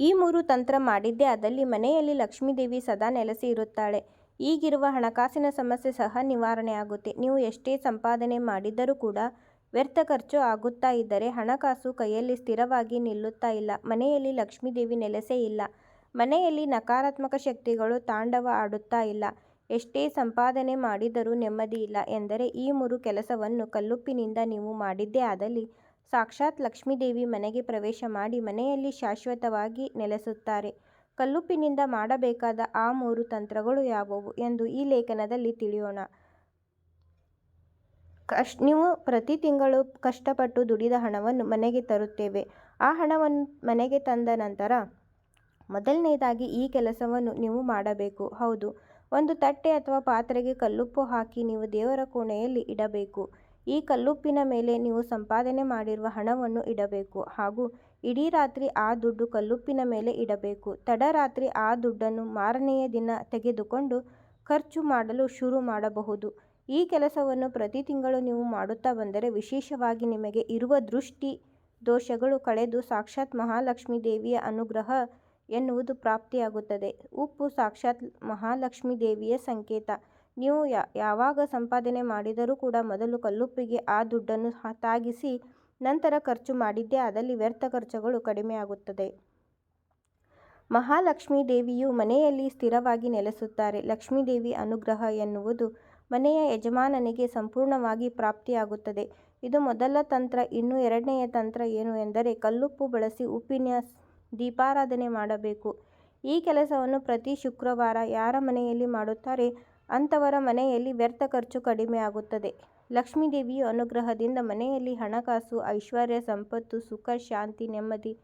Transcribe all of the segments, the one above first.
ಈ ಮೂರು ತಂತ್ರ ಮಾಡಿದ್ದೇ ಆದಲ್ಲಿ ಮನೆಯಲ್ಲಿ ಲಕ್ಷ್ಮೀದೇವಿ ಸದಾ ನೆಲೆಸಿ ಇರುತ್ತಾಳೆ. ಈಗಿರುವ ಹಣಕಾಸಿನ ಸಮಸ್ಯೆ ಸಹ ನಿವಾರಣೆ ಆಗುತ್ತೆ. ನೀವು ಎಷ್ಟೇ ಸಂಪಾದನೆ ಮಾಡಿದರೂ ಕೂಡ ವ್ಯರ್ಥ ಖರ್ಚು ಆಗುತ್ತಾ ಇದ್ದರೆ ಹಣಕಾಸು ಕೈಯಲ್ಲಿ ಸ್ಥಿರವಾಗಿ ನಿಲ್ಲುತ್ತಾ ಇಲ್ಲ. ಮನೆಯಲ್ಲಿ ಲಕ್ಷ್ಮೀದೇವಿ ನೆಲೆಸೇ ಇಲ್ಲ. ಮನೆಯಲ್ಲಿ ನಕಾರಾತ್ಮಕ ಶಕ್ತಿಗಳು ತಾಂಡವ ಆಡುತ್ತಾ ಇಲ್ಲ. ಎಷ್ಟೇ ಸಂಪಾದನೆ ಮಾಡಿದರೂ ನೆಮ್ಮದಿ ಇಲ್ಲ ಎಂದರೆ ಈ ಮೂರು ಕೆಲಸವನ್ನು ಕಲ್ಲುಪ್ಪಿನಿಂದ ನೀವು ಮಾಡಿದ್ದೇ ಆದಲ್ಲಿ ಸಾಕ್ಷಾತ್ ಲಕ್ಷ್ಮೀದೇವಿ ಮನೆಗೆ ಪ್ರವೇಶ ಮಾಡಿ ಮನೆಯಲ್ಲಿ ಶಾಶ್ವತವಾಗಿ ನೆಲೆಸುತ್ತಾರೆ. ಕಲ್ಲುಪ್ಪಿನಿಂದ ಮಾಡಬೇಕಾದ ಆ ಮೂರು ತಂತ್ರಗಳು ಯಾವುವು ಎಂದು ಈ ಲೇಖನದಲ್ಲಿ ತಿಳಿಯೋಣ. ನೀವು ಪ್ರತಿ ತಿಂಗಳು ಕಷ್ಟಪಟ್ಟು ದುಡಿದ ಹಣವನ್ನು ಮನೆಗೆ ತರುತ್ತೇವೆ. ಆ ಹಣವನ್ನು ಮನೆಗೆ ತಂದ ನಂತರ ಮೊದಲನೇದಾಗಿ ಈ ಕೆಲಸವನ್ನು ನೀವು ಮಾಡಬೇಕು. ಹೌದು, ಒಂದು ತಟ್ಟೆ ಅಥವಾ ಪಾತ್ರೆಗೆ ಕಲ್ಲುಪ್ಪು ಹಾಕಿ ನೀವು ದೇವರ ಕೋಣೆಯಲ್ಲಿ ಇಡಬೇಕು. ಈ ಕಲ್ಲುಪ್ಪಿನ ಮೇಲೆ ನೀವು ಸಂಪಾದನೆ ಮಾಡಿರುವ ಹಣವನ್ನು ಇಡಬೇಕು ಹಾಗೂ ಇಡೀ ರಾತ್ರಿ ಆ ದುಡ್ಡು ಕಲ್ಲುಪ್ಪಿನ ಮೇಲೆ ಇಡಬೇಕು. ತಡರಾತ್ರಿ ಆ ದುಡ್ಡನ್ನು ಮಾರನೆಯ ದಿನ ತೆಗೆದುಕೊಂಡು ಖರ್ಚು ಮಾಡಲು ಶುರು ಮಾಡಬಹುದು. ಈ ಕೆಲಸವನ್ನು ಪ್ರತಿ ತಿಂಗಳು ನೀವು ಮಾಡುತ್ತಾ ಬಂದರೆ ವಿಶೇಷವಾಗಿ ನಿಮಗೆ ಇರುವ ದೃಷ್ಟಿ ದೋಷಗಳು ಕಳೆದು ಸಾಕ್ಷಾತ್ ಮಹಾಲಕ್ಷ್ಮೀ ದೇವಿಯ ಅನುಗ್ರಹ ಎನ್ನುವುದು ಪ್ರಾಪ್ತಿಯಾಗುತ್ತದೆ. ಉಪ್ಪು ಸಾಕ್ಷಾತ್ ಮಹಾಲಕ್ಷ್ಮೀ ದೇವಿಯ ಸಂಕೇತ. ನೀವು ಯಾವಾಗ ಸಂಪಾದನೆ ಮಾಡಿದರೂ ಕೂಡ ಮೊದಲು ಕಲ್ಲುಪ್ಪಿಗೆ ಆ ದುಡ್ಡನ್ನು ತಾಗಿಸಿ ನಂತರ ಖರ್ಚು ಮಾಡಿದ್ದೇ ಅದರಲ್ಲಿ ವ್ಯರ್ಥ ಖರ್ಚುಗಳು ಕಡಿಮೆಯಾಗುತ್ತದೆ. ಮಹಾಲಕ್ಷ್ಮೀದೇವಿಯು ಮನೆಯಲ್ಲಿ ಸ್ಥಿರವಾಗಿ ನೆಲೆಸುತ್ತಾರೆ. ಲಕ್ಷ್ಮೀದೇವಿ ಅನುಗ್ರಹ ಎನ್ನುವುದು ಮನೆಯ ಯಜಮಾನನಿಗೆ ಸಂಪೂರ್ಣವಾಗಿ ಪ್ರಾಪ್ತಿಯಾಗುತ್ತದೆ. ಇದು ಮೊದಲ ತಂತ್ರ. ಇನ್ನು ಎರಡನೆಯ ತಂತ್ರ ಏನು ಎಂದರೆ ಕಲ್ಲುಪ್ಪು ಬಳಸಿ ಉಪ್ಪಿನ ದೀಪಾರಾಧನೆ ಮಾಡಬೇಕು. ಈ ಕೆಲಸವನ್ನು ಪ್ರತಿ ಶುಕ್ರವಾರ ಯಾರ ಮನೆಯಲ್ಲಿ ಮಾಡುತ್ತಾರೆ ಅಂತವರ ಮನೆಯಲ್ಲಿ ವ್ಯರ್ಥ ಖರ್ಚು ಕಡಿಮೆ ಆಗುತ್ತದೆ. ಲಕ್ಷ್ಮೀದೇವಿಯ ಅನುಗ್ರಹದಿಂದ ಮನೆಯಲ್ಲಿ ಹಣಕಾಸು, ಐಶ್ವರ್ಯ, ಸಂಪತ್ತು, ಸುಖ, ಶಾಂತಿ, ನೆಮ್ಮದಿ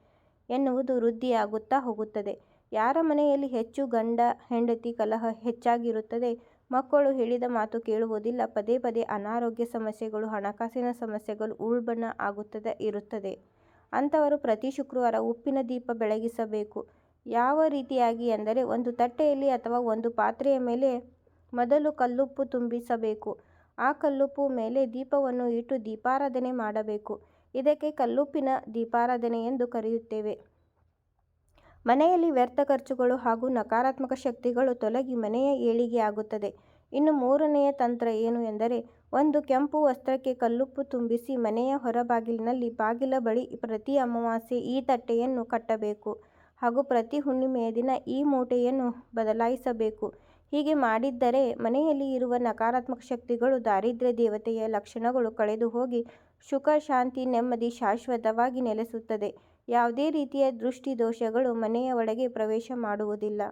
ಎನ್ನುವುದು ವೃದ್ಧಿಯಾಗುತ್ತಾ ಹೋಗುತ್ತದೆ. ಯಾರ ಮನೆಯಲ್ಲಿ ಹೆಚ್ಚು ಗಂಡ ಹೆಂಡತಿ ಕಲಹ ಹೆಚ್ಚಾಗಿರುತ್ತದೆ, ಮಕ್ಕಳು ಹೇಳಿದ ಮಾತು ಕೇಳುವುದಿಲ್ಲ, ಪದೇ ಪದೇ ಅನಾರೋಗ್ಯ ಸಮಸ್ಯೆಗಳು, ಹಣಕಾಸಿನ ಸಮಸ್ಯೆಗಳು ಉಲ್ಬಣ ಆಗುತ್ತದೆ ಇರುತ್ತದೆ ಅಂತವರು ಪ್ರತಿ ಶುಕ್ರವಾರ ಉಪ್ಪಿನ ದೀಪ ಬೆಳಗಿಸಬೇಕು. ಯಾವ ರೀತಿಯಾಗಿ ಎಂದರೆ ಒಂದು ತಟ್ಟೆಯಲ್ಲಿ ಅಥವಾ ಒಂದು ಪಾತ್ರೆಯ ಮೇಲೆ ಮೊದಲು ಕಲ್ಲುಪ್ಪು ತುಂಬಿಸಬೇಕು. ಆ ಕಲ್ಲುಪ್ಪು ಮೇಲೆ ದೀಪವನ್ನು ಇಟ್ಟು ದೀಪಾರಾಧನೆ ಮಾಡಬೇಕು. ಇದಕ್ಕೆ ಕಲ್ಲುಪ್ಪಿನ ದೀಪಾರಾಧನೆ ಎಂದು ಕರೆಯುತ್ತೇವೆ. ಮನೆಯಲ್ಲಿ ವ್ಯರ್ಥ ಖರ್ಚುಗಳು ಹಾಗೂ ನಕಾರಾತ್ಮಕ ಶಕ್ತಿಗಳು ತೊಲಗಿ ಮನೆಯ ಏಳಿಗೆ ಆಗುತ್ತದೆ. ಇನ್ನು ಮೂರನೆಯ ತಂತ್ರ ಏನು ಎಂದರೆ, ಒಂದು ಕೆಂಪು ವಸ್ತ್ರಕ್ಕೆ ಕಲ್ಲುಪ್ಪು ತುಂಬಿಸಿ ಮನೆಯ ಹೊರಬಾಗಿಲಿನಲ್ಲಿ ಬಾಗಿಲ ಬಳಿ ಪ್ರತಿ ಅಮಾವಾಸ್ಯೆ ಈ ತಟ್ಟೆಯನ್ನು ಕಟ್ಟಬೇಕು ಹಾಗೂ ಪ್ರತಿ ಹುಣ್ಣಿಮೆಯ ದಿನ ಈ ಮೂಟೆಯನ್ನು ಬದಲಾಯಿಸಬೇಕು. ಹೀಗೆ ಮಾಡಿದ್ದರೆ ಮನೆಯಲ್ಲಿ ಇರುವ ನಕಾರಾತ್ಮಕ ಶಕ್ತಿಗಳು, ದಾರಿದ್ರ್ಯ ದೇವತೆಯ ಲಕ್ಷಣಗಳು ಕಳೆದು ಹೋಗಿ ಸುಖ, ಶಾಂತಿ, ನೆಮ್ಮದಿ ಶಾಶ್ವತವಾಗಿ ನೆಲೆಸುತ್ತದೆ. ಯಾವುದೇ ರೀತಿಯ ದೃಷ್ಟಿ ದೋಷಗಳು ಮನೆಯ ಒಳಗೆ ಪ್ರವೇಶ ಮಾಡುವುದಿಲ್ಲ.